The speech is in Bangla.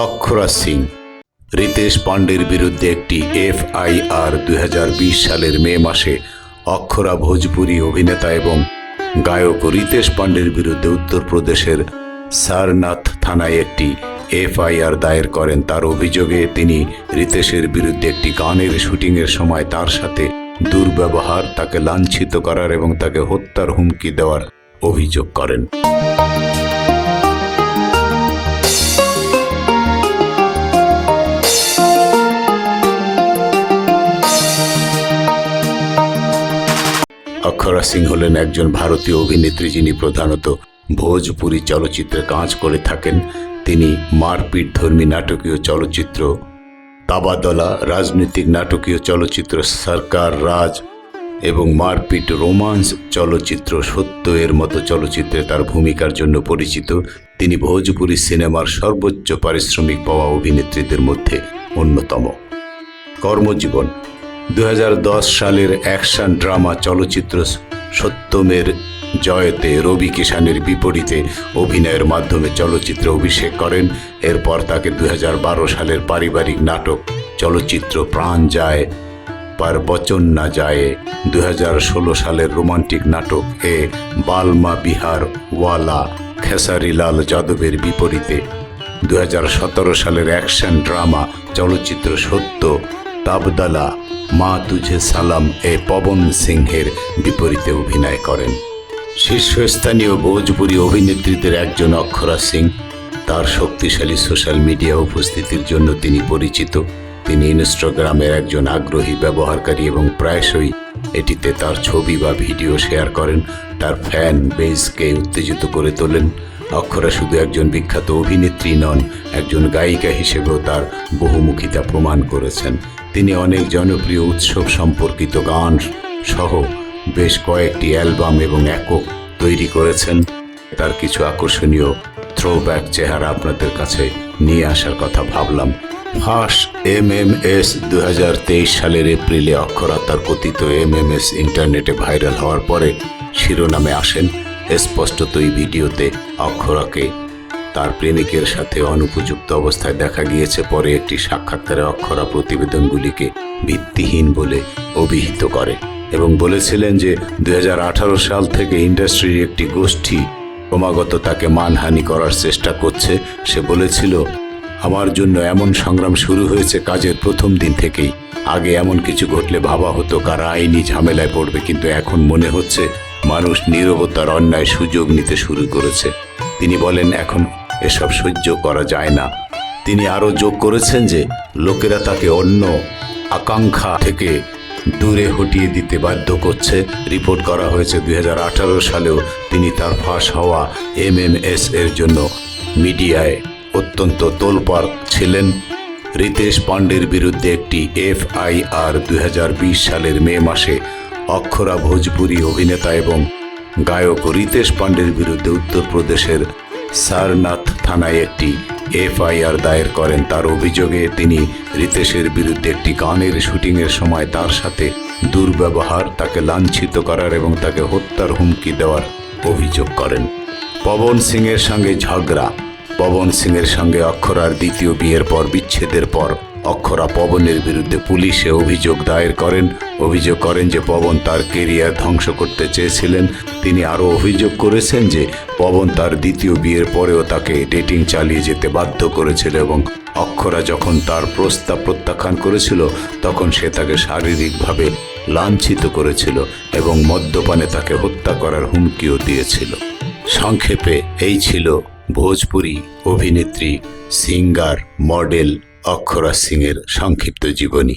অক্ষরা সিং, রিতেশ পাণ্ডের বিরুদ্ধে একটি এফআইআর দুই হাজার বিশ সালের মে মাসে অক্ষরা ভোজপুরি অভিনেতা এবং গায়ক রিতেশ পাণ্ডের বিরুদ্ধে উত্তরপ্রদেশের সারনাথ থানায় একটি এফআইআর দায়ের করেন। তার অভিযোগে তিনি রিতেশের বিরুদ্ধে একটি গানের শুটিংয়ের সময় তার সাথে দুর্ব্যবহার, তাকে লাঞ্ছিত করার এবং তাকে হত্যার হুমকি দেওয়ার অভিযোগ করেন। অক্ষরা সিং হলেন একজন ভারতীয় অভিনেত্রী যিনি প্রধানত ভোজপুরি চলচ্চিত্রে কাজ করে থাকেন। তিনি মারপিট ধর্মী নাটকীয় চলচ্চিত্র, তাবাদলা, রাজনৈতিক নাটকীয় চলচ্চিত্র সরকার রাজ এবং মারপিট রোমান্স চলচ্চিত্র সত্য এর মতো চলচ্চিত্রে তার ভূমিকার জন্য পরিচিত। তিনি ভোজপুরি সিনেমার সর্বোচ্চ পারিশ্রমিক পাওয়া অভিনেত্রীদের মধ্যে অন্যতম। কর্মজীবন দু হাজার দশ সালের অ্যাকশন ড্রামা চলচ্চিত্র সত্যমের জয়তে রবি কিষানের বিপরীতে অভিনয়ের মাধ্যমে চলচ্চিত্রে অভিষেক করেন। এরপর তাকে দু হাজার বারো সালের পারিবারিক নাটক চলচ্চিত্র প্রাণ যায় পার বচন না যায় দু হাজার ষোলো সালের রোমান্টিক নাটক এ বালমা বিহার ওয়ালা খেসারিলাল যাদবের বিপরীতে দু হাজার সতেরো সালের অ্যাকশন ড্রামা চলচ্চিত্র সত্য তাবদালা মা তুঝে সালাম এ পবন সিংহের বিপরীতে অভিনয় করেন। শীর্ষস্থানীয় ভোজপুরি অভিনেত্রীদের একজন অক্ষরা সিং। তার শক্তিশালী সোশ্যাল মিডিয়া উপস্থিতির জন্য তিনি পরিচিত। তিনি ইনস্টাগ্রামের একজন আগ্রহী ব্যবহারকারী এবং প্রায়শই এটিতে তার ছবি বা ভিডিও শেয়ার করেন। তার ফ্যান বেসকে উত্তেজিত করে তোলেন। অক্ষরা শুধু একজন বিখ্যাত অভিনেত্রী নন, একজন গায়িকা হিসেবেও তার বহুমুখিতা প্রমাণ করেছেন। তিনি অনেক জনপ্রিয় উৎসব সম্পর্কিত গান সহ বেশ কয়েকটি অ্যালবাম এবং একক তৈরি করেছেন। তার কিছু আকর্ষণীয় থ্রো ব্যাক চেহারা আপনাদের কাছে নিয়ে আসার কথা ভাবলাম। ফাঁস এম এম এস দু হাজার তেইশ সালের এপ্রিলে অক্ষরা তার কথিত এম এম এস ইন্টারনেটে ভাইরাল হওয়ার পরে শিরোনামে আসেন। স্পষ্টতই ভিডিওতে অক্ষরাকে তার প্রেমিকের সাথে অনুপযুক্ত অবস্থায় দেখা গিয়েছে পরে একটি সাক্ষাৎকারে অক্ষরা প্রতিবেদনগুলিকে ভিত্তিহীন বলে অভিহিত করে এবং বলেছিলেন যে দু হাজার আঠারো সাল থেকে ইন্ডাস্ট্রির একটি গোষ্ঠী ক্রমাগত তাকে মানহানি করার চেষ্টা করছে। সে বলেছিল, আমার জন্য এমন সংগ্রাম শুরু হয়েছে কাজের প্রথম দিন থেকেই। আগে এমন কিছু ঘটলে ভাবা হতো কারা আইনি ঝামেলায় পড়বে, কিন্তু এখন মনে হচ্ছে মানুষ নীরবতার অন্যায় সুযোগ নিতে শুরু করেছে। তিনি বলেন, এখন এসব সহ্য করা যায় না। তিনি আরও যোগ করেছেন যে, লোকেরা তাকে অন্য আকাঙ্ক্ষা থেকে দূরে হটিয়ে দিতে বাধ্য করছে। রিপোর্ট করা হয়েছে দুই হাজার আঠারো সালেও তিনি তার ফাঁস হওয়া এমএমএস এর জন্য মিডিয়ায় অত্যন্ত তোলপাড় ছিলেন। রিতেশ পাণ্ডের বিরুদ্ধে একটি এফআইআর দু হাজার বিশ সালের মে মাসে অক্ষরা ভোজপুরি অভিনেতা এবং গায়ক রিতেশ পাণ্ডের বিরুদ্ধে উত্তরপ্রদেশের সারনাথ থানায় একটি এফআইআর দায়ের করেন। তার অভিযোগে তিনি রিতেশের বিরুদ্ধে একটি গানের শুটিংয়ের সময় তার সাথে দুর্ব্যবহার, তাকে লাঞ্ছিত করার এবং তাকে হত্যার হুমকি দেওয়ার অভিযোগ করেন। পবন সিংয়ের সঙ্গে ঝগড়া। পবন সিংয়ের সঙ্গে অক্ষরার দ্বিতীয় বিয়ের পর বিচ্ছেদের পর অক্ষরা পবনের বিরুদ্ধে পুলিশে অভিযোগ দায়ের করেন। অভিযোগ করেন যে পবন তার কেরিয়ার ধ্বংস করতে চেয়েছিলেন। তিনি আরও অভিযোগ করেছেন যে পবন তার দ্বিতীয় বিয়ের পরেও তাকে ডেটিং চালিয়ে যেতে বাধ্য করেছিল এবং অক্ষরা যখন তার প্রস্তাব প্রত্যাখ্যান করেছিল, তখন সে তাকে শারীরিকভাবে লাঞ্ছিত করেছিল এবং মদ্যপানে তাকে হত্যা করার হুমকিও দিয়েছিল। সংক্ষেপে, এই ছিল ভোজপুরি অভিনেত্রী, সিঙ্গার, মডেল অক্ষরা সিংয়ের সংক্ষিপ্ত জীবনী।